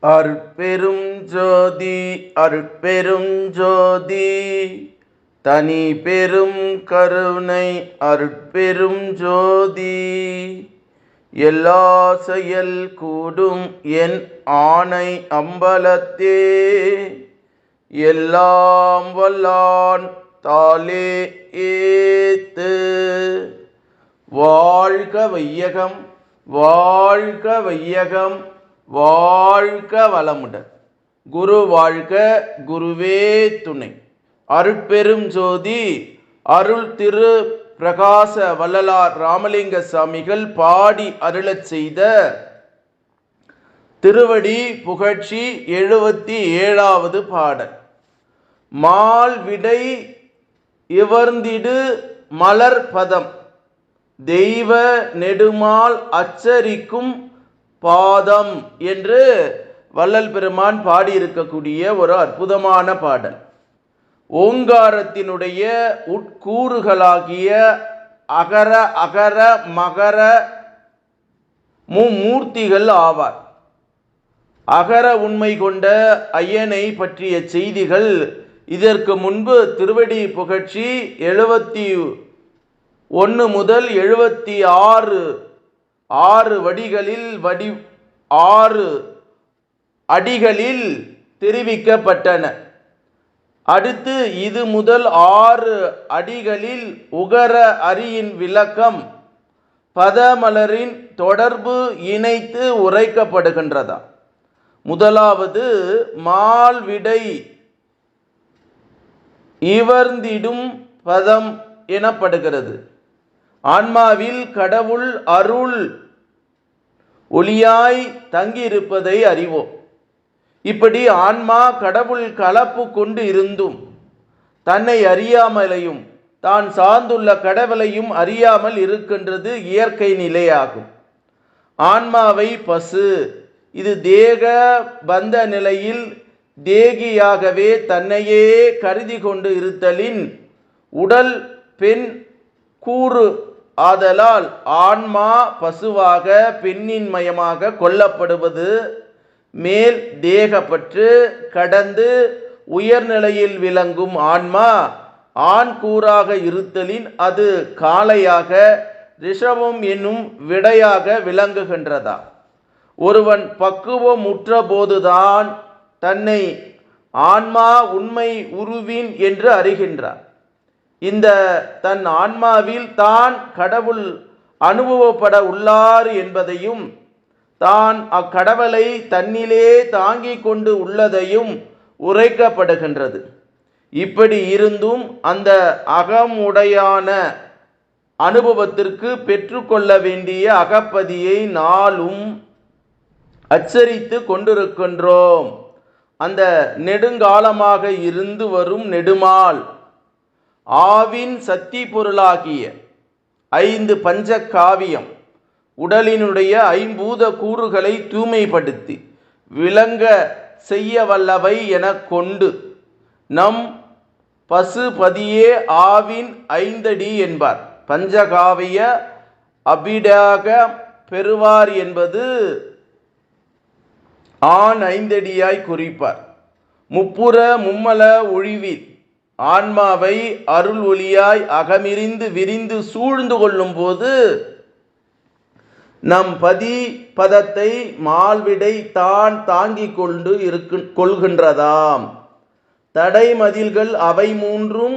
அற்பெரும் ஜோதி அற்பெரும் ஜோதி. தனி பெரும் கருணை அற்பெரும் ஜோதி. எல்லா செயல் கூடும் என் ஆணை அம்பலத்தே. எல்லாம் வல்லான் தாலே ஏத்து. வாழ்க வையகம் வாழ்க வையகம். வாழ்க வளமுடன். குரு வாழ்க குருவே துணை. அருட்பெரும் ஜோதி அருள் திரு பிரகாச வள்ளலார் ராமலிங்க சாமிகள் பாடி அருளச் செய்த திருவடி புகழ்ச்சி எழுபத்தி ஏழாவது பாடல். மால் விடை இவர்ந்திடு மலர் பதம். தெய்வ நெடுமால் அச்சரிக்கும் பாதம் என்று வள்ளல் பெருமான் பாடியிருக்கக்கூடிய ஒரு அற்புதமான பாடல். ஓங்காரத்தினுடைய உட்கூறுகளாகிய அகர அகர மகர மும்மூர்த்திகள் ஆவார். அகர உண்மை கொண்ட ஐயனை பற்றிய செய்திகள் இதற்கு முன்பு திருவடி புகழ்ச்சி எழுபத்தி ஒன்று முதல் எழுபத்தி ஆறு ஆறு வடிகளில் வடி ஆறு அடிகளில் தெரிவிக்கப்பட்டன. அடுத்து இது முதல் ஆறு அடிகளில் உகர அரியின் விளக்கம் பதமலரின் தொடர்பு இணைத்து உரைக்கப்படுகின்றதா முதலாவது மால்விடை இவர்ந்திடும் பதம் எனப்படுகிறது. ஆன்மாவில் கடவுள் அருள் ஒளியாய் தங்கியிருப்பதை அறிவோம். இப்படி ஆன்மா கடவுள் கலப்பு கொண்டு இருந்தும் தன்னை அறியாமலையும் தான் சார்ந்துள்ள கடவுளையும் அறியாமல் இருக்கின்றது இயற்கை நிலையாகும். ஆன்மாவை பசு இது தேக பந்த நிலையில் தேகியாகவே தன்னையே கருதி கொண்டு இருத்தலின் உடல் பெண் கூறு. ஆதலால் ஆன்மா பசுவாக பெண்ணின் மயமாக கொல்லப்படுவது மேல் தேகப்பற்று கடந்து உயர்நிலையில் விளங்கும் ஆன்மா ஆண் கூறாக இருத்தலின் அது காளையாக ரிஷபம் என்னும் விடையாக விளங்குகின்றதா? ஒருவன் பக்குவமுற்ற போதுதான் தன்னை ஆன்மா உண்மை உருவின் என்று அறிகின்றார் இந்த தன் ஆன்மாவில் தான் கடவுள் அனுபவப்பட உள்ளார் என்பதையும் தான் அக்கடவுளை தன்னிலே தாங்கிக் கொண்டு உள்ளதையும் உரைக்கப்படுகின்றது. இப்படி இருந்தும் அந்த அகமுடையான அனுபவத்திற்கு பெற்றுக்கொள்ள வேண்டிய அகப்பதியை நாளும் அச்சரித்து கொண்டிருக்கின்றோம். அந்த நெடுங்காலமாக இருந்து வரும் நெடுமால் ஆவின் சக்தி பொருளாகிய ஐந்து பஞ்ச காவியம் உடலினுடைய ஐம்பூத கூறுகளை தூய்மைப்படுத்தி விளங்க செய்ய வல்லவை என கொண்டு நம் பசுபதியே ஆவின் ஐந்தடி என்பார். பஞ்சகாவிய அபிடாக பெறுவார் என்பது ஆண் ஐந்தடியாய் குறிப்பார். முப்புற மும்மல ஒழிவில் ஆன்மாவை அருள் ஒளியாய் அகமிரிந்து விரிந்து சூழ்ந்து கொள்ளும் போது நம் பதி பதத்தை மால்விடை தான் தாங்கிக் கொண்டு இருக்கு கொள்கின்றதாம். தடை மதில்கள் அவை மூன்றும்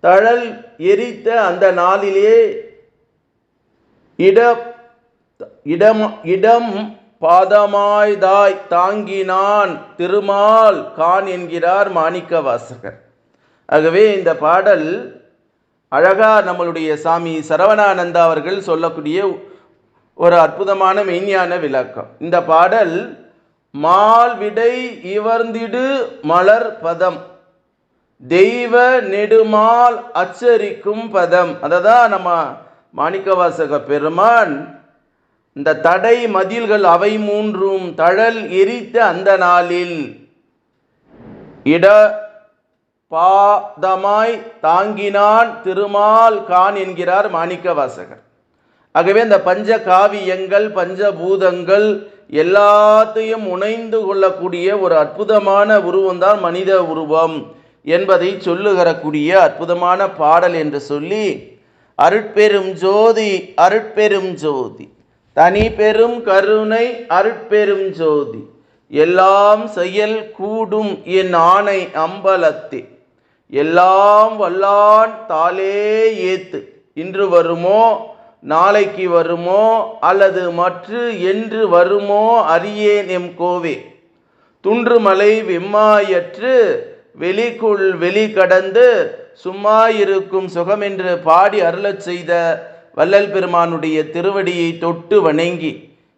தழல் எரித்த அந்த நாளிலே இட இடம் இடம் பாதமாய்தாய் தாங்கினான் திருமால் கான் என்கிறார் மாணிக்க வாசகர் ஆகவே இந்த பாடல் அழகா நம்மளுடைய சாமி சரவணானந்தா அவர்கள் சொல்லக்கூடிய ஒரு அற்புதமான மெய்ஞான விளக்கம். இந்த பாடல் மால் விடை இவர்ந்திடு மலர் பதம் தெய்வ நெடுமால் அச்சரிக்கும் பதம். அதை தான் நம்ம மாணிக்கவாசக பெருமான் இந்த தடை மதில்கள் அவை மூன்றும் தழல் எரித்த அந்த நாளில் இட பாதமாய் தாங்கினான் திருமால் கான் என்கிறார் மாணிக்க வாசகர் ஆகவே இந்த பஞ்ச காவியங்கள் பஞ்சபூதங்கள் எல்லாத்தையும் உணைந்து கொள்ளக்கூடிய ஒரு அற்புதமான உருவம்தான் மனித உருவம் என்பதை சொல்லுகிறக்கூடிய அற்புதமான பாடல் என்று சொல்லி அருட்பெரும் ஜோதி அருட்பெரும் ஜோதி தனி பெரும் கருணை அருட்பெரும் ஜோதி எல்லாம் செயல் கூடும் என் ஆணை அம்பலத்தே எல்லாம் வல்லான் தாளே ஏத்து. இன்று வருமோ நாளைக்கு வருமோ அல்லது மற்று என்று வருமோ அறியேன் எம் கோவே. துன்றுமலை வெம்மாயற்று வெளிக்குள் வெளி கடந்து சும்மா இருக்கும் சுகம் என்று பாடி அருளச் செய்த வல்லல் பெருமானுடைய திருவடியை தொட்டு வணங்கி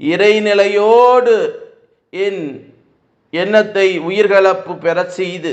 இறைநிலையோடு என் எண்ணத்தை உயிர்களப்பு பெறச் செய்து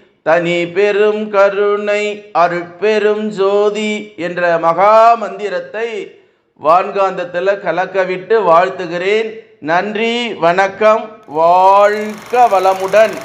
தனி பெரும் கருணை அருட்பெரும் ஜோதி என்ற மகா மந்திரத்தை வான்காந்தத்தில் கலக்கவிட்டு வாழ்த்துகிறேன். நன்றி வணக்கம் வாழ்க வளமுடன்.